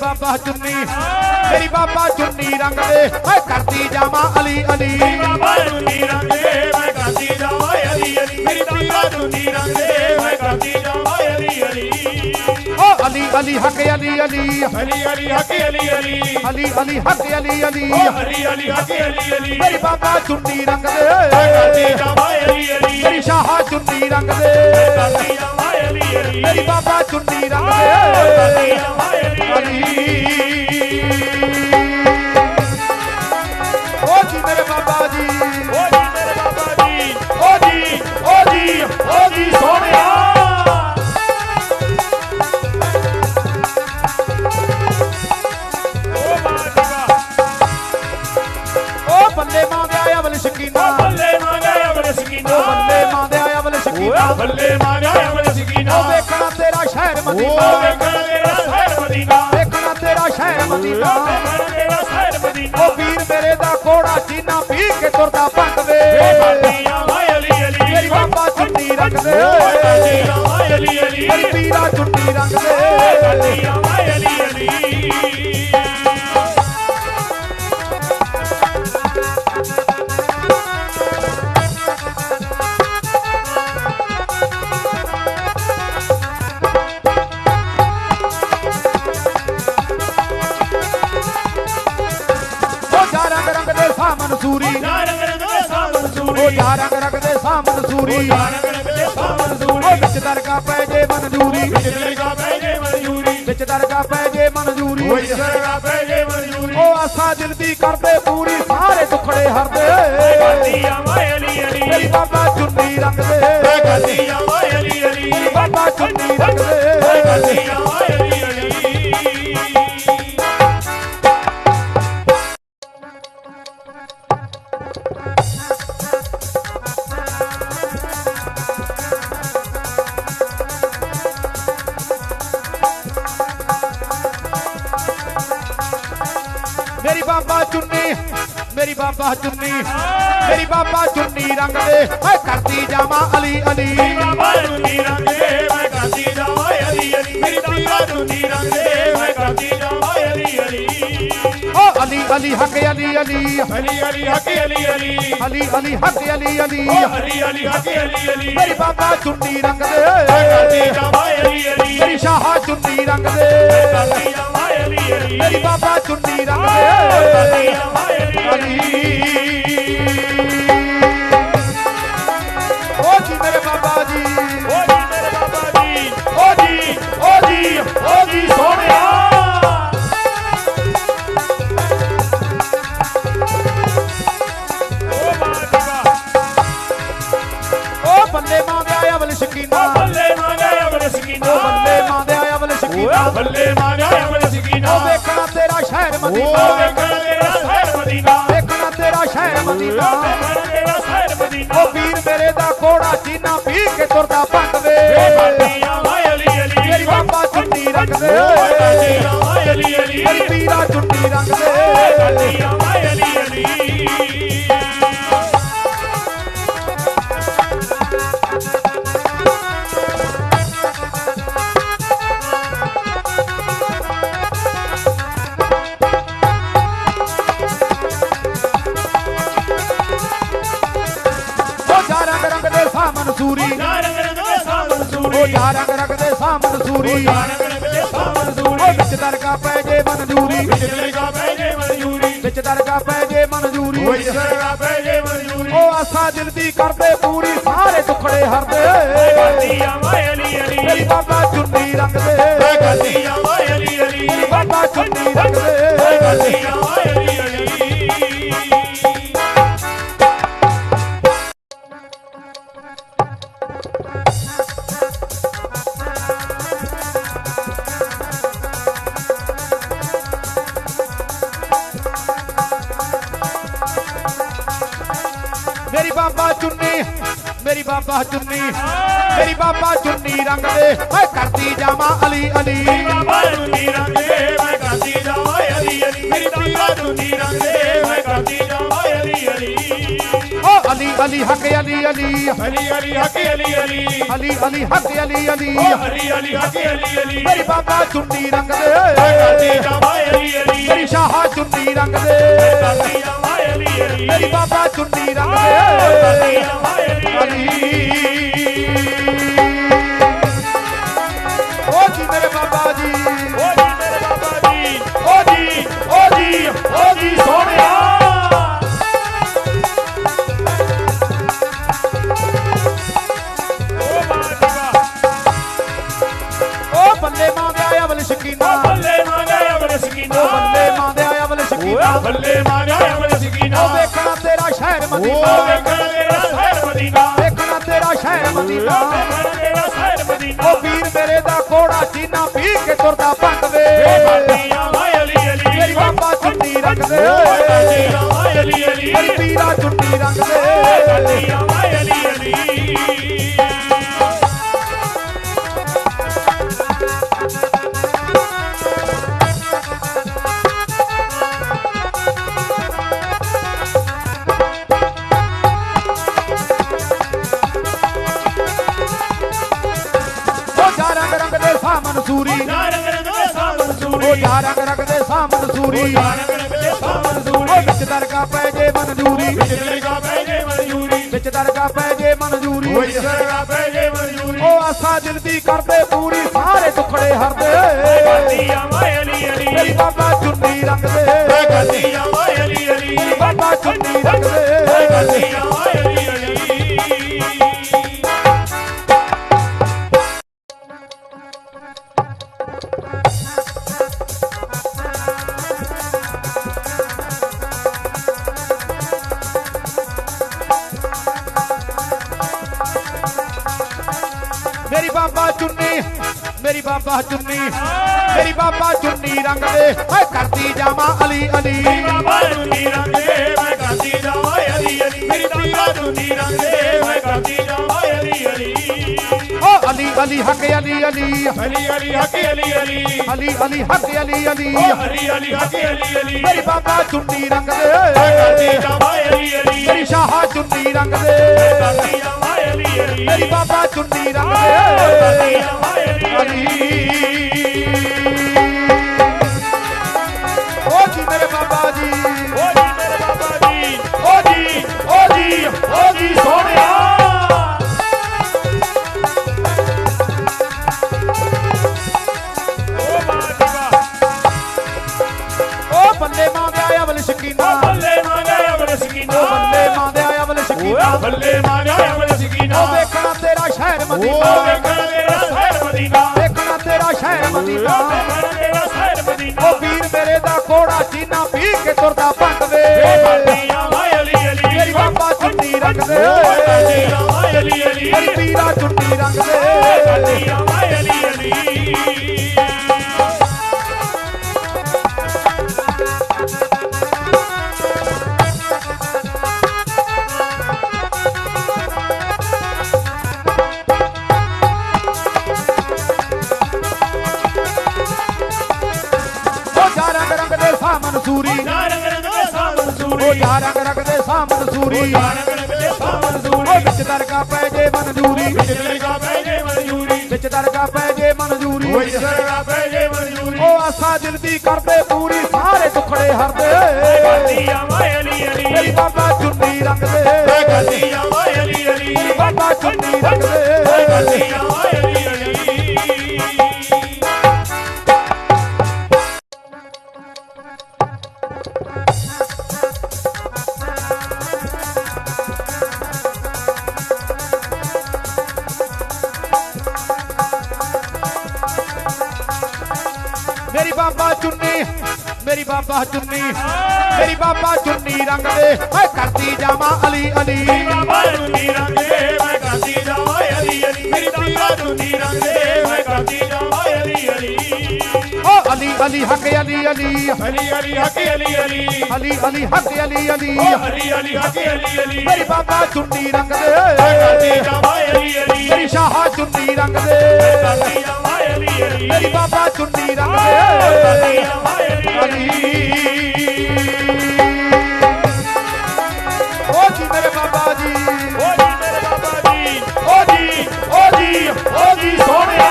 ਬਾਬਾ ਚੁੰਨੀ। ਮੇਰੀ ਬਾਬਾ ਚੁੰਨੀ ਰੰਗ ਦੇ ਓਏ ਕਰਦੀ ਜਾਵਾਂ ਅਲੀ ਅਲੀ। ਬਾਬਾ ਚੁੰਨੀ ਰੰਗੇ ਮੈਂ ਕਰਦੀ ਜਾਵਾਂ ਅਲੀ ਅਲੀ। ਮੇਰੀ ਪੀਰਾ ਚੁੰਨੀ ਰੰਗੇ ਮੈਂ ਕਰਦੀ ਜਾਵਾਂ ਅਲੀ ਅਲੀ। ਓ ਅਲੀ ਅਲੀ ਹੱਕ ਅਲੀ ਅਲੀ। ਅਲੀ ਅਲੀ ਹਕੀ ਅਲੀ ਅਲੀ। ਅਲੀ ਅਲੀ ਹੱਕ ਅਲੀ ਅਲੀ। ਓ ਅਲੀ ਅਲੀ ਹਕੀ ਅਲੀ ਅਲੀ। ਮੇਰੀ ਬਾਬਾ ਚੁੰਨੀ ਰੰਗ ਮੈਂ ਕਰਦੀ ਦੇ ਜਾਵਾਂ ਅਲੀ ਅਲੀ। ਮੇਰੀ ਸ਼ਾਹ ਚੁੰਨੀ ਰੰਗ ਮੈਂ ਦੇ ਕਰਦੀ ਜਾਵਾਂ ਮੇਰੀ ਬਾਬਾ ਚੁੰਨੀ ਰੰਗ ਦੇ ਜਾਵਾਂ ਮਦੀਨਾ। ਵੇਖਣਾ ਤੇਰਾ ਸ਼ਹਿਰ ਮਦੀਨਾ। ਵੇਖਣਾ ਤੇਰਾ ਸ਼ਹਿਰ ਮਦੀਨਾ। ਵੇਖਣਾ ਤੇਰਾ ਸ਼ਹਿਰ ਮਦੀਨਾ। ਓ ਵੀਰ ਮੇਰੇ ਦਾ ਕੋੜਾ ਚੀਨਾ ਪੀ ਕੇ ਤੁਰਦਾ ਭੰਗ ਵੇ। ਏ ਬਾਦੀਆਂ ਵਾਏ ਅਲੀ ਅਲੀ। ਮੇਰੀ ਬਾਬਾ ਚੁੰਨੀ ਰੰਗ ਦੇ। ਓਏ ਬਾਦੀਆਂ ਵਾਏ ਅਲੀ ਅਲੀ। ਮੇਰੀ ਪੀਰਾ ਚੁੰਨੀ ਰੰਗ ਓਏ ਸੂਰੀ ਯਾਰ ਰੰਗ ਦੇ ਸੂਰੀ ਜਾ ਰੰਗ ਰੰਗ ਦੇ ਸਾਮਨ ਸੂਰੀ ਯਾਰ ਰੰਗ ਦੇ ਓ ਸੂਰੀ ਵਿੱਚ ਦਰਗਾ ਪੈ ਜੇ ਮਨਜ਼ੂਰੀ। ਬਿਜਲੀ ਕਾ ਪੈਜੇ ਮਨਜ਼ੂਰੀ। ਵਿੱਚ ਦਰਗਾ ਪੈ ਜੇ ਮਨਜ਼ੂਰੀ। ਓਏ ਸਰਗਾ ਪੈਜੇ ਮਨਜ਼ੂਰੀ। ਓ ਆਸਾ ਦਿਲ ਦੀ ਕਰਦੇ ਪੂਰੀ ਸਾਰੇ ਦੁਖੜੇ ਹਰਦੇ। ਬਾਦੀਆਂ ਵਾਏ ਅਲੀ ਅਲੀ। ਮੇਰੀ ਬਾਬਾ ਚੁੰਨੀ ਰੰਗ ਦੇ ਬਾਦੀਆਂ ਵਾਏ ਅਲੀ ਅਲੀ। ਬਾਬਾ ਚੁੰਨੀ ਰੰਗ ਦੇ ਬਾਦੀਆਂ ਬਾਬਾ ਚੁੰਨੀ ਮੇਰੀ ਬਾਬਾ ਚੁੰਨੀ ਮੇਰੀ ਬਾਬਾ ਚੁੰਨੀ ਰੰਗ ਦੇ ਓਏ ਕਰਦੀ ਜਾਵਾਂ ਅਲੀ ਅਲੀ। ਬਾਬਾ ਚੁੰਨੀ ਰੰਗੇ ਮੈਂ ਕਰਦੀ ਜਾਵਾਂ ਅਲੀ ਅਲੀ। ਮੇਰੀ ਪੀਰਾ ਚੁੰਨੀ ਰੰਗੇ ਮੈਂ ਕਰਦੀ ਜਾਵਾਂ ਅਲੀ ਅਲੀ। ਓ ਅਲੀ ਅਲੀ ਹੱਕ ਅਲੀ ਅਲੀ। ਅਲੀ ਅਲੀ ਹਕੀ ਅਲੀ ਅਲੀ। ਅਲੀ ਅਲੀ ਹੱਕ ਅਲੀ ਅਲੀ। ਓ ਅਲੀ ਅਲੀ ਹਕੀ ਅਲੀ ਅਲੀ। ਮੇਰੀ ਬਾਬਾ ਚੁੰਨੀ ਰੰਗ ਮੈਂ ਕਰਦੀ ਦੇ ਜਾਵਾਂ ਅਲੀ ਅਲੀ। ਮੇਰੀ ਸ਼ਾਹ ਚੁੰਨੀ ਰੰਗ ਕਰਦੀ ਦੇ। ਜਾਵਾਂ ਅਲੀ ਅਲੀ ਮੇਰੀ ਬਾਬਾ ਚੁੰਨੀ ਰੰਗ ਦੇ ਜਾਵਾਂ ਅਲੀ ਸਾਮਨ ਸੂਰੀ ਯਾਰ ਰੰਗ ਦੇ ਸਾਮਨ ਓ ਸੂਰੀ ਵਿੱਚ ਦਰਗਾ ਪੈ ਜੇ ਮਨਜ਼ੂਰੀ। ਮਨਜ਼ੂਰੀ। ਵਿੱਚ ਦਰਗਾ ਪੈ ਜੇ ਮਨਜ਼ੂਰੀ। ਓਏ ਸਰਗਾ ਪੈਜੇ ਮਨਜ਼ੂਰੀ। ਓ ਆਸਾ ਦਿਲ ਦੀ ਕਰਦੇ ਪੂਰੀ ਸਾਰੇ ਦੁਖੜੇ ਹਰਦੇ। ਬਾਦੀਆਂ ਵਾਏ ਅਲੀ ਅਲੀ। ਬਾਬਾ ਚੁੰਨੀ ਰੰਗ ਦੇ ਬਾਦੀਆਂ ਵਾਏ ਅਲੀ ਅਲੀ। ਬਾਬਾ ਚੁੰਨੀ ਰੰਗ ਦੇ ਬਾਦੀਆਂ ਵਾਏ ਅਲੀ। ਅਲੀ ਹੱਕ ਅਲੀ ਅਲੀ। ਅਲੀ ਅਲੀ ਹਕੀ ਅਲੀ ਅਲੀ। ਅਲੀ ਅਲੀ ਹੱਕ ਅਲੀ ਅਲੀ। ਅਲੀ ਅਲੀ ਹਕੀ ਅਲੀ ਅਲੀ। ਮੇਰੀ ਬਾਬਾ ਚੁੰਨੀ ਰੰਗ ਮੈਂ ਕਰਦੀ ਦੇ ਕੇ ਤੁਰਦਾ ਭੰਗ ਵੇ ਬਾਤੀਆਂ ਵਾਏ ਅਲੀ ਅਲੀ ਮੇਰੀ ਬਾਬਾ ਚੁੰਨੀ ਰੱਖਦੇ ਬਾਤੀਆਂ ਸਾਮਨ ਸੂਰੀ ਨਾ ਰੰਗ ਰੰਗ ਦੇ ਸਾਮਨ ਉਹ ਸੂਰੀ ਵਿੱਚ ਦਰਗਾ ਪੈ ਜੇ ਮਨਜ਼ੂਰੀ। ਮਨਜ਼ੂਰੀ। ਵਿੱਚ ਦਰਗਾ ਪੈ ਜੇ ਮਨਜ਼ੂਰੀ। ਕੋਈ ਸਰਗਾ ਪੈਜੇ ਮਨਜ਼ੂਰੀ। ਉਹ ਆਸਾ ਦਿਲ ਦੀ ਕਰਦੇ ਪੂਰੀ ਸਾਰੇ ਦੁਖੜੇ ਹਰਦੇ। ਅਲੀ ਹੱਕ ਅਲੀ ਅਲੀ। ਅਲੀ ਅਲੀ ਹਕੀ ਅਲੀ ਅਲੀ। ਅਲੀ ਅਲੀ ਹੱਕ ਅਲੀ ਅਲੀ। ਓ ਅਲੀ ਅਲੀ ਹਕੀ ਅਲੀ ਅਲੀ। ਮੇਰੀ ਬਾਬਾ ਚੁੰਨੀ ਰੰਗ ਮੈਂ ਕਰਦੀ ਦੇ ਜਾਵਾਂ ਅਲੀ ਅਲੀ। ਮੇਰੀ ਸ਼ਾਹ ਚੁੰਨੀ ਰੰਗ ਦੇ। ਕਰਦੀ ਜਾਵਾਂ ਅਲੀ ਅਲੀ। ਮੇਰੀ ਬਾਬਾ ਚੁੰਨੀ ਰੰਗ ਕਰਦੀ ਦੇ ਜਾਵਾਂ ਅਲੀ। ਅਲੀ। ਮਾਂਗਾ ਅਮਰ ਸਕੀਨਾ ਵੇਖਣਾ ਤੇਰਾ ਸ਼ਹਿਰ ਮਦੀਨਾ। ਵੇਖਣਾ ਤੇਰਾ ਸ਼ਹਿਰ ਮਦੀਨਾ। ਵੇਖਣਾ ਤੇਰਾ ਸ਼ਹਿਰ ਓ ਮਦੀਨਾ ਵੇਖਣਾ ਤੇਰਾ ਸ਼ਹਿਰ ਮਦੀਨਾ। ਓ ਵੀਰ ਮੇਰੇ ਦਾ ਕੋੜਾ ਚੀਨਾ ਪੀ ਕੇ ਤੁਰਦਾ ਵੇ। ਵਾਏ ਅਲੀ ਅਲੀ। ਮੇਰੀ ਬਾਬਾ ਚੁੰਨੀ ਰੱਖਦੇ। ਬਾਤੀਆਂ ਵਾਏ ਅਲੀ ਅਲੀ। ਮੇਰੀ ਪੀਰਾ ਚੁੰਨੀ ਰੱਖਦੇ। ਬਾਤੀਆਂ ਰੰਗ ਦੇ ਸਾਮਨ ਸੂਰੀ। ਨਾ ਰੰਗ ਰੰਗ ਦੇ ਸਾਮਨ ਓ ਸੂਰੀ ਵਿੱਚ ਦਰਗਾ ਪੈ ਜੇ ਮਨਜ਼ੂਰੀ। ਵਿੱਚ ਦਰਗਾ ਪੈ ਜੇ ਮਨਜ਼ੂਰੀ। ਓ ਆਸਾ ਦਿਲ ਦੀ ਕਰਦੇ ਪੂਰੀ ਸਾਰੇ ਦੁਖੜੇ ਹਰਦੇ। ਮੇਰੀ ਅਲੀ ਬਾਬਾ ਚੁੰਨੀ ਰੰਗ ਦੇ ਬਾਤੀਆਂ ਵਾਏ ਅਲੀ। ਅਲੀ ਬਾਬਾ ਚੁੰਨੀ ਰੰਗ ਬਾਬਾ ਚੁੰਨੀ। ਮੇਰੀ ਬਾਬਾ ਚੁੰਨੀ ਰੰਗ ਦੇ ਓਏ ਕਰਦੀ ਜਾਵਾਂ ਅਲੀ ਅਲੀ। ਬਾਬਾ ਚੁੰਨੀ ਰੰਗੇ ਮੈਂ ਕਰਦੀ ਜਾਵਾਂ ਅਲੀ ਅਲੀ। ਮੇਰੀ ਪੀਰਾ ਚੁੰਨੀ ਰੰਗੇ ਮੈਂ ਕਰਦੀ ਜਾਵਾਂ ਅਲੀ ਅਲੀ। ਓ ਅਲੀ ਅਲੀ ਹੱਕ ਅਲੀ ਅਲੀ। ਅਲੀ ਅਲੀ ਹਕੀ ਅਲੀ ਅਲੀ। ਅਲੀ ਅਲੀ ਹੱਕ ਅਲੀ ਅਲੀ। ਅਲੀ ਅਲੀ ਹਕੀ ਅਲੀ ਅਲੀ। ਮੇਰੀ ਬਾਬਾ ਚੁੰਨੀ ਰੰਗ ਮੈਂ ਕਰਦੀ ਦੇ ਜਾਵਾਂ ਅਲੀ ਅਲੀ। ਮੇਰੀ ਸ਼ਾਹ ਚੁੰਨੀ ਰੰਗ ਦੇ। ਅਲੀ ਮੇਰੀ ਬਾਬਾ ਚੁੰਨੀ ਰੰਗ ਦੇ ਓ ਜੀ ਮੇਰੇ ਬਾਬਾ ਜੀ। ਓ ਜੀ ਮੇਰੇ ਬਾਬਾ ਜੀ। ਓ ਜੀ ਓ ਜੀ ਓ ਜੀ ਸੋਹਣਿਆ।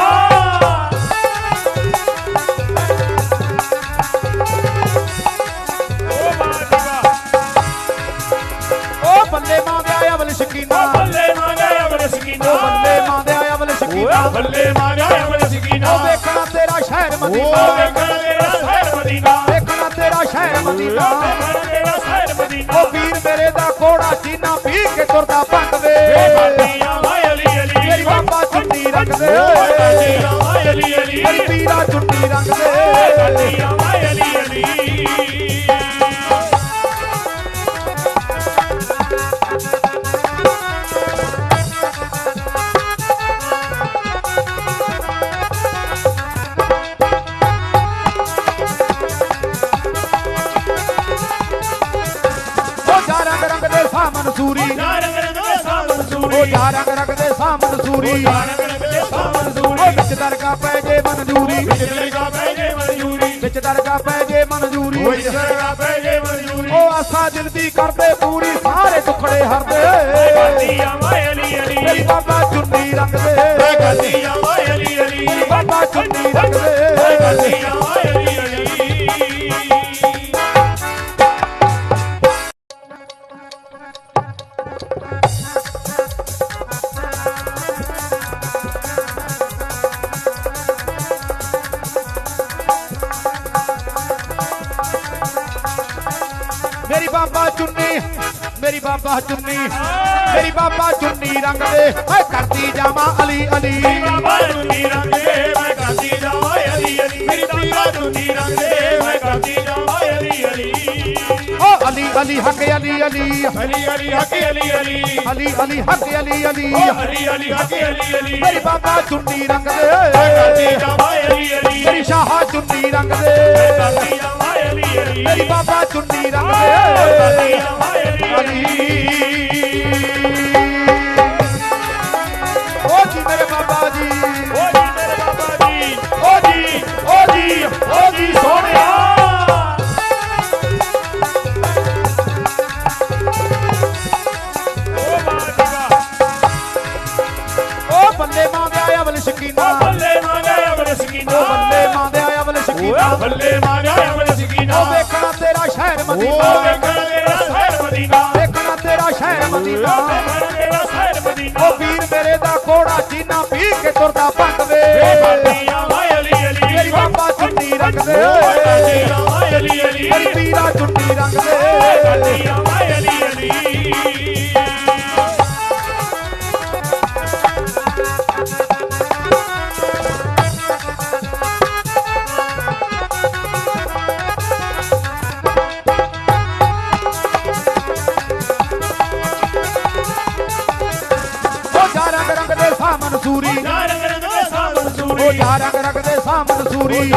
ਓ ਮਾਜੀਵਾ ਓ ਬੱਲੇ ਮਾਂ ਦੇ ਆਇਆ ਬਲ ਸ਼ਕੀਨਾ। ਬੱਲੇ ਮਾਂਗਾ ਅਮਰ ਓ ਵੇਖਣਾ ਤੇਰਾ ਸ਼ਹਿਰ ਮਦੀਨਾ। ਵੇਖਣਾ ਤੇਰਾ ਸ਼ਹਿਰ ਮਦੀਨਾ। ਵੇਖਣਾ ਤੇਰਾ ਸ਼ਹਿਰ ਮਦੀਨਾ। ਵੇਖਣਾ ਤੇਰਾ ਸ਼ਹਿਰ ਮਦੀਨਾ। ਓ ਵੀਰ ਮੇਰੇ ਦਾ ਕੋੜਾ ਚੀਨਾ ਪੀ ਕੇ ਤੁਰਦਾ ਭੰਗ ਵੇ। ਬਾਤੀਆਂ ਵਾਏ ਅਲੀ ਅਲੀ। ਮੇਰੀ ਬਾਬਾ ਚੁੰਨੀ ਰੰਗ ਦੇ ਮਨਸੂਰੀ ਜਾ ਰੰਗ ਰੰਗ ਦੇ ਸਾਹ ਉਹ ਮਨਸੂਰੀ ਰੰਗ ਰੰਗ ਉਹ ਵਿੱਚ ਦਰਗਾ ਪੈ ਜੇ ਮਨਜ਼ੂਰੀ। ਬਿਜਲੀ ਕਾ ਪੈ ਜੇ ਮਨਜ਼ੂਰੀ। ਵਿੱਚ ਦਰਗਾ ਪੈ ਜੇ ਮਨਜ਼ੂਰੀ। ਕੋਈ ਸਰਗਾ ਪੈ ਜੇ ਮਨਜ਼ੂਰੀ। ਉਹ ਆਸਾ ਦਿਲ ਦੀ ਕਰਦੇ ਪੂਰੀ ਸਾਰੇ ਦੁੱਖੜੇ ਹਰਦੇ। ਅਲੀ ਮੇਰੀ ਅਲੀ ਬਾਬਾ ਚੁੰਨੀ ਰੰਗ ਦੇ ਗਾਦੀਆਂ ਵਾਏ ਅਲੀ ਅਲੀ। ਬਾਬਾ ਚੁੰਨੀ ਰੰਗ ਦੇ ਗਾਦੀਆਂ ਵਾਏ ਅਲੀ। ਮੇਰੀ ਬਾਬਾ ਚੁੰਨੀ ਮੇਰੀ ਬਾਬਾ ਚੁੰਨੀ ਮੇਰੀ ਬਾਬਾ ਚੁੰਨੀ ਰੰਗ ਦੇ ਓਏ ਕਰਦੀ ਜਾਵਾਂ ਅਲੀ ਅਲੀ। ਬਾਬਾ ਚੁੰਨੀ ਰੰਗੇ ਮੈਂ ਗਾਦੀ ਜਾਵਾਂ ਅਲੀ ਅਲੀ। ਮੇਰੀ ਪੀਰਾ ਚੁੰਨੀ ਰੰਗੇ ਮੈਂ ਗਾਦੀ ਜਾਵਾਂ ਅਲੀ ਅਲੀ। ਓ ਅਲੀ ਅਲੀ ਹੱਕ ਅਲੀ ਅਲੀ। ਅਲੀ ਅਲੀ ਹੱਕ ਅਲੀ ਅਲੀ। ਅਲੀ ਅਲੀ ਹੱਕ ਅਲੀ ਅਲੀ। ਓ ਅਲੀ ਅਲੀ ਹੱਕ ਅਲੀ ਅਲੀ। ਮੇਰੀ ਬਾਬਾ ਚੁੰਨੀ ਰੰਗ ਮੈਂ ਦੇ ਜਾਵਾਂ ਅਲੀ ਅਲੀ। ਮੇਰੀ ਸ਼ਾਹ ਚੁੰਨੀ ਰੰਗ ਮੈਂ ਦੇ ਗਾਦੀ ਜਾਵਾਂ ਅਲੀ ਅਲੀ ਮੇਰੀ ਬਾਬਾ ਚੁੰਨੀ ਤੁਰਦਾ ਭੰਗ ਵੇ ਬਾਦੀਆਂ ਵਾਏ ਅਲੀ ਅਲੀ। ਮੇਰੀ ਬਾਬਾ ਚੁੰਨੀ ਰੰਗ ਦੇ ਬਾਦੀਆਂ ਵਾਏ ਅਲੀ ਅਲੀ। ਮੇਰੀ ਪੀਰਾ ਚੁੰਨੀ ਰੰਗ ਦੇ ਓ ਮਨਜ਼ੂਰੀ।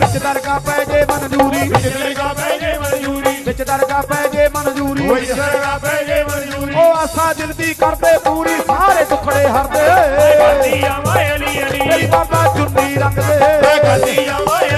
ਵਿੱਚ ਦਰਗਾ ਪੈ ਜੇ ਮਨਜ਼ੂਰੀ। ਬਿਜਲੀ ਕਾ ਪੈ ਜੇ ਮਨਜ਼ੂਰੀ। ਵਿੱਚ ਦਰਗਾ ਪੈ ਜੇ ਮਨਜ਼ੂਰੀ। ਕੋਈ ਸਰਗਾ ਪੈ ਜੇ ਮਨਜ਼ੂਰੀ। ਓ ਆਸਾ ਦਿਲ ਦੀ ਕਰਦੇ ਪੂਰੀ ਸਾਰੇ ਦੁੱਖੜੇ ਹਰਦੇ। ਗਾਦੀਆਂ ਵਾਏ ਅਲੀ ਅਲੀ। ਬਾਬਾ ਚੁੰਨੀ ਰੰਗ ਦੇ ਗਾਦੀਆਂ ਵਾਏ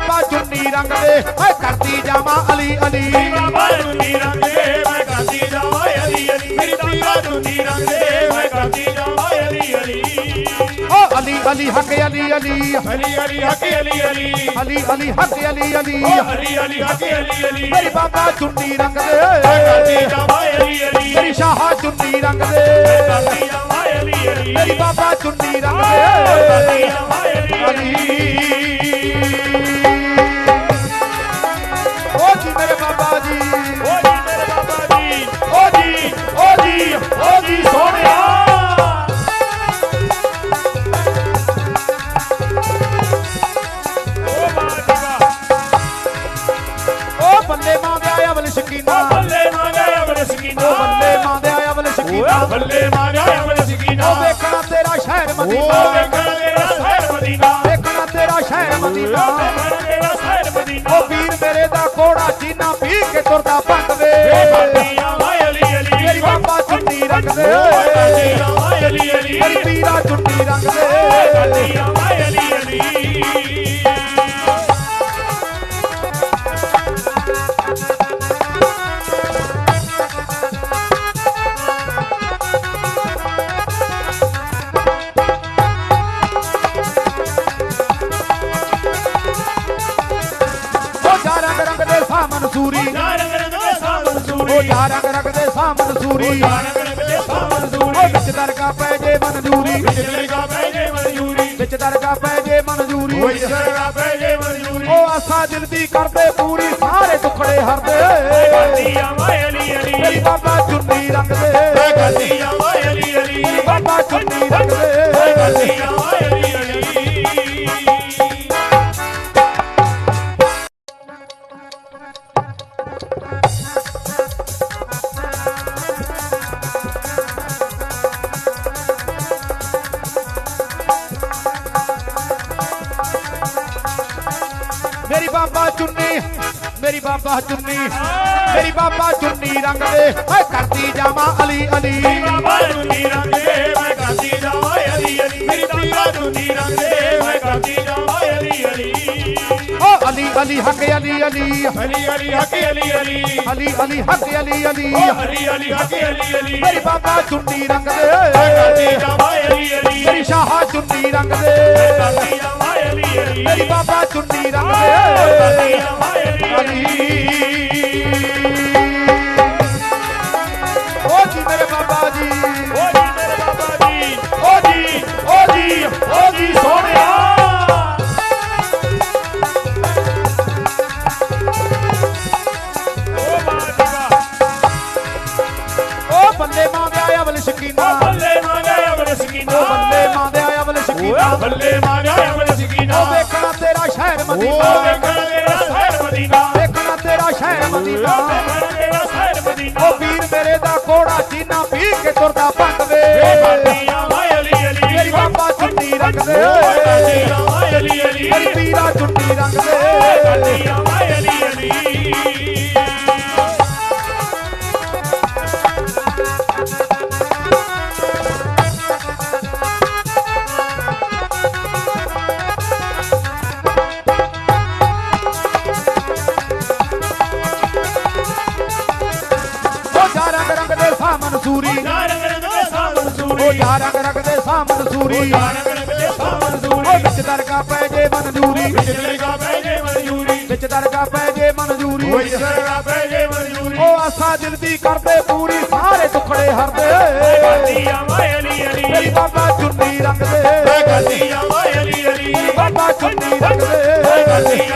ਬਾਬਾ ਚੁੰਨੀ ਰੰਗ ਦੇ ਓਏ ਕਰਦੀ ਜਾਵਾਂ ਅਲੀ ਅਲੀ ਬਾਬਾ ਚੁੰਨੀ ਰੰਗੇ ਮੈਂ ਗਾਦੀ ਜਾਵਾਂ ਅਲੀ ਅਲੀ ਮੇਰੀ ਪੀਰਾ ਚੁੰਨੀ ਰੰਗੇ ਮੈਂ ਗਾਦੀ ਜਾਵਾਂ ਅਲੀ ਅਲੀ ਓ ਅਲੀ ਅਲੀ ਹੱਕ ਅਲੀ ਅਲੀ ਅਲੀ ਅਲੀ ਹੱਕ ਅਲੀ ਅਲੀ ਅਲੀ ਅਲੀ ਹੱਕ ਅਲੀ ਅਲੀ ਓ ਅਲੀ ਅਲੀ ਹੱਕ ਅਲੀ ਅਲੀ ਮੇਰੀ ਬਾਬਾ ਚੁੰਨੀ ਰੰਗ ਦੇ ਜਾਵਾਂ ਅਲੀ ਅਲੀ ਮੇਰੀ ਸ਼ਾਹ ਚੁੰਨੀ ਰੰਗ ਦੇ ਗਾਦੀ ਜਾਵਾਂ ਅਲੀ ਅਲੀ ਮੇਰੀ ਬਾਬਾ ਚੁੰਨੀ ਰੰਗ ਦੇ ਜਾਵਾਂ ਅਲੀ ਅਲੀ ਅਲੀ ਮਦੀਨਾ ਸ਼ਹਿਰ ਓ ਵੀਰ ਮੇਰੇ ਦਾ ਕੋੜਾ ਚੀਨਾ ਪੀ ਕੇ ਤੁਰਦਾ ਭੰਗ ਵਾਏ ਅਲੀ ਅਲੀ ਅਲੀ ਹੱਕ ਅਲੀ ਅਲੀ। ਅਲੀ ਅਲੀ ਹੱਕ ਅਲੀ ਅਲੀ। ਅਲੀ ਅਲੀ ਹੱਕ ਅਲੀ ਅਲੀ। ਮੇਰੀ ਬਾਬਾ ਚੁੰਨੀ ਰੰਗ ਮੈਂ ਕਰਦੀ ਦੇ ਜਾਵਾਂ ਅਲੀ ਅਲੀ। ਮੇਰੀ ਸ਼ਾਹ ਚੁੰਨੀ ਰੰਗ ਦੇ। ਕਰਦੀ ਜਾਵਾਂ ਅਲੀ ਅਲੀ। ਮੇਰੀ ਬਾਬਾ ਚੁੰਨੀ ਰੰਗ ਕਰਦੀ ਦੇ ਜਾਵਾਂ ਅਲੀ। ਅਲੀ। ਮਦੀਨਾ। ਵੇਖਣ ਤੇਰਾ ਸ਼ਹਿਰ ਮਦੀਨਾ। ਵੇਖਣਾ ਤੇਰਾ ਸ਼ਹਿਰ ਓ ਮਦੀਨਾ। ਵੇਖਣ ਤੇਰਾ ਸ਼ਹਿਰ ਮਦੀਨਾ। ਓ ਵੀਰ ਮੇਰੇ ਦਾ ਕੋੜਾ ਚੀਨਾ ਪੀ ਕੇ ਤੁਰਦਾ ਜਾ ਰੰਗ ਰੰਗ ਦੇ ਸਾਹ ਮਨਸੂਰੀ ਜਾ ਰੰਗ ਰੰਗ ਦੇ ਸਾਹ ਮਨਸੂਰੀ ਵਿੱਚ ਦਰਗਾ ਪੈ ਜੇ ਮਨਜ਼ੂਰੀ। ਬਿਜਲੀ ਦਾ ਪੈਜੇ ਮਨਜ਼ੂਰੀ। ਵਿੱਚ ਦਰਗਾ ਪੈ ਜੇ ਮਨਜ਼ੂਰੀ। ਓਏ ਸਰਗਾ ਪੈਜੇ ਮਨਜ਼ੂਰੀ। ਓ ਆਸਾ ਦਿਲ ਦੀ ਕਰਦੇ ਪੂਰੀ ਸਾਰੇ ਦੁਖੜੇ ਹਰਦੇ। ਗੱਡੀਆਂ ਵਾਏ ਅਲੀ ਮੇਰੀ ਅਲੀ ਬਾਬਾ ਚੁੰਨੀ ਰੰਗ ਦੇ ਗੱਡੀਆਂ ਵਾਏ ਅਲੀ ਅਲੀ। ਬਾਬਾ ਚੁੰਨੀ ਰੰਗ ਦੇ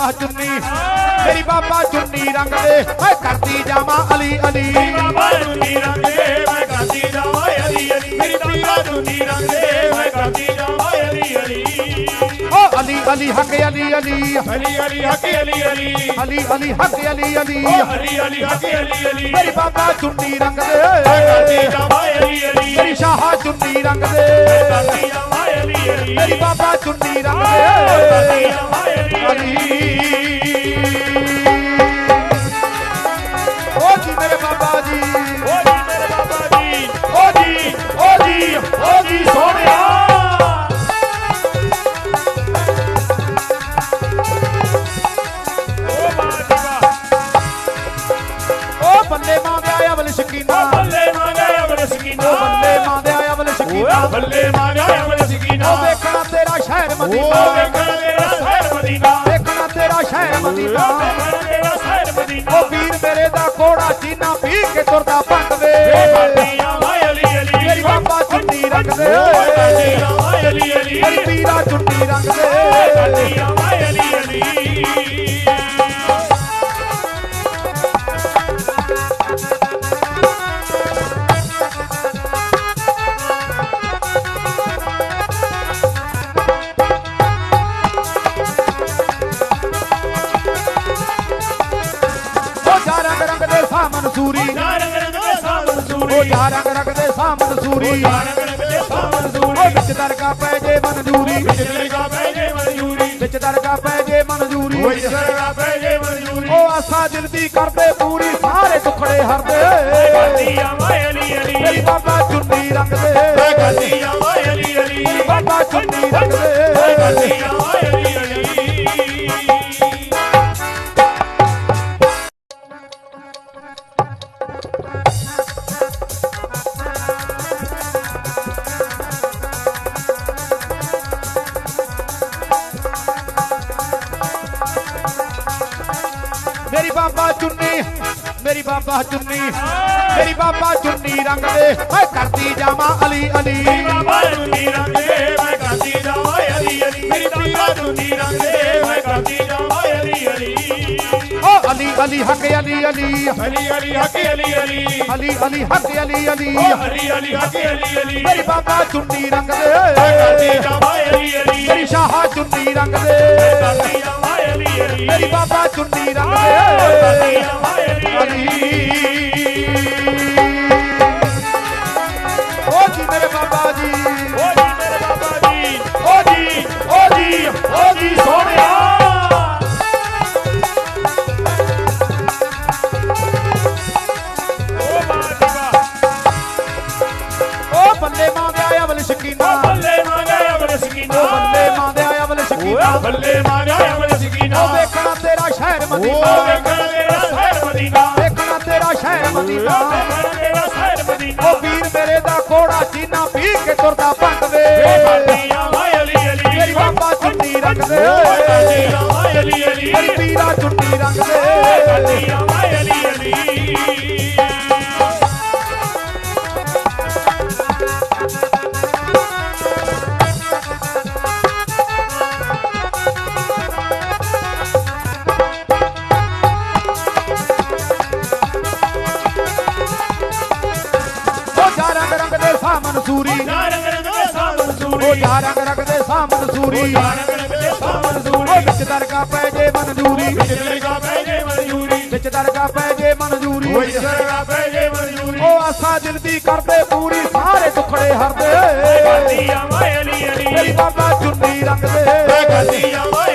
ਬਾਬਾ ਚੁੰਨੀ ਮੇਰੀ ਬਾਬਾ ਚੁੰਨੀ ਰੰਗ ਦੇ ਓਏ ਕਰਦੀ ਜਾਵਾਂ ਅਲੀ ਅਲੀ। ਬਾਬਾ ਚੁੰਨੀ ਰੰਗ ਦੇ ਮੈਂ ਕਰਦੀ ਜਾਵਾਂ ਅਲੀ ਅਲੀ। ਮੇਰੀ ਬਾਬਾ ਚੁੰਨੀ ਰੰਗ ਦੇ ਮੈਂ ਕਰਦੀ ਜਾਵਾਂ ਅਲੀ ਅਲੀ। ਓ ਅਲੀ ਅਲੀ ਹੱਕ ਅਲੀ ਅਲੀ। ਅਲੀ ਅਲੀ ਹੱਕ ਅਲੀ ਅਲੀ। ਅਲੀ ਅਲੀ ਹੱਕ ਅਲੀ ਅਲੀ। ਓ ਅਲੀ ਅਲੀ ਹੱਕ ਅਲੀ ਅਲੀ। ਮੇਰੀ ਬਾਬਾ ਚੁੰਨੀ ਰੰਗ ਮੈਂ ਕਰਦੀ ਦੇ ਜਾਵਾਂ ਅਲੀ ਅਲੀ। ਮੇਰੀ ਸ਼ਾਹ ਚੁੰਨੀ ਰੰਗ ਮੈਂ ਦੇ ਕਰਦੀ ਜਾਵਾਂ ਅਲੀ ਮੇਰੀ ਬਾਬਾ ਚੁੰਨੀ ਰੰਗ ਦੇ ਓ ਜੀ ਮੇਰੇ ਬਾਬਾ ਜੀ। ਓ ਜੀ ਮੇਰੇ ਬਾਬਾ ਜੀ। ਓ ਜੀ ਓ ਜੀ ਓ ਜੀ ਸੋਹਣਿਆ। ਓ ਬਾਜੀਵਾ ਓ ਬੱਲੇ ਮਾਂ ਦੇ ਆਇਆ ਬਲ ਸ਼ਕੀਨਾ। ਬੱਲੇ ਸਕੀਨਾ। ਬੱਲੇ ਮਾਂ ਦੇ ਆਇਆ ਬਲ ਸ਼ਕੀਨਾ। ਬੱਲੇ ਮਦੀਨਾ ਤੇਰਾ ਸ਼ਹਿਰ ਮਦੀਨਾ। ਓ ਵੀਰ ਮੇਰੇ ਦਾ ਕੋੜਾ ਚੀਨਾ ਪੀ ਕੇ ਤੁਰਦਾ ਭੰਗ ਵੇ। ਬਾਜੀਆਂ ਵਾਏ ਅਲੀ ਅਲੀ। ਮੇਰੀ ਬਾਬਾ ਚੁੰਨੀ ਰੰਗ ਦੇ। ਬਾਜੀਆਂ ਵਾਏ ਅਲੀ ਅਲੀ। ਮੇਰੀ ਪੀਰਾ ਚੁੰਨੀ ਰੰਗ ਦੇ। ਸਾਹ ਮਨਸੂਰੀ। ਜਾ ਰੰਗ ਰੰਗ ਦੇ ਸਾਹ ਓ ਮਨਜ਼ੂਰੀ ਜਾ ਰੰਗ ਰੰਗ ਦੇ ਸਾਹ ਮਨਸੂਰੀ ਜਾ ਰੰਗ ਰੰਗ ਦੇ ਸਾਹ ਓ ਮਨਜ਼ੂਰੀ। ਵਿੱਚ ਦਰਗਾ ਪੈ ਜੇ ਮਨਜ਼ੂਰੀ। ਮਨਜ਼ੂਰੀ ਵਿੱਚ ਦਰਗਾ ਪੈ ਜੇ ਮਨਜ਼ੂਰੀ। ਮਨਜ਼ੂਰੀ ਓ ਆਸਾ ਦਿਲ ਦੀ ਕਰਦੇ ਪੂਰੀ ਸਾਰੇ ਦੁਖੜੇ ਹਰਦੇ। ਗੱਡੀਆਂ ਵਾਏ ਅਲੀ ਮੇਰੀ ਅਲੀ ਬਾਬਾ ਚੁੰਨੀ ਰੰਗ ਦੇ ਗੱਡੀਆਂ ਵਾਏ ਅਲੀ ਅਲੀ। ਬਾਬਾ ਚੁੰਨੀ ਰੰਗ ਦੇ ਗੱਡੀਆਂ ਮੇਰੀ ਬਾਬਾ ਚੁੰਨੀ ਮੇਰੀ ਬਾਬਾ ਚੁੰਨੀ ਮੇਰੀ ਬਾਬਾ ਚੁੰਨੀ ਰੰਗ ਦੇ ਓਏ ਕਰਦੀ ਜਾਵਾਂ ਅਲੀ ਅਲੀ। ਬਾਬਾ ਚੁੰਨੀ ਰੰਗ ਦੇ ਮੈਂ ਕਰਦੀ ਜਾਵਾਂ ਅਲੀ ਅਲੀ। ਮੇਰੀ ਬਾਬਾ ਚੁੰਨੀ ਰੰਗ ਦੇ ਮੈਂ ਕਰਦੀ ਜਾਵਾਂ ਅਲੀ ਅਲੀ। ਓ ਅਲੀ ਅਲੀ ਹੱਕ ਅਲੀ ਅਲੀ। ਅਲੀ ਅਲੀ ਹਕੀ ਅਲੀ ਅਲੀ। ਅਲੀ ਅਲੀ ਹੱਕ ਅਲੀ ਅਲੀ। ਓ ਅਲੀ ਅਲੀ ਹਕੀ ਅਲੀ ਅਲੀ। ਮੇਰੀ ਬਾਬਾ ਚੁੰਨੀ ਰੰਗ ਮੈਂ ਕਰਦੀ ਦੇ ਜਾਵਾਂ ਅਲੀ ਅਲੀ। ਮੇਰੀ ਸ਼ਾਹ ਚੁੰਨੀ ਰੰਗ ਦੇ। ਕਰਦੀ ਜਾਵਾਂ ਅਲੀ ਮੇਰੀ ਬਾਬਾ ਚੁੰਨੀ ਰੰਗ ਦੇ ਅਲੀ ਚੁੰਨੀ ਰੰਗ ਰੰਗ ਦੇ ਗੱਡੀ ਆਵੇ।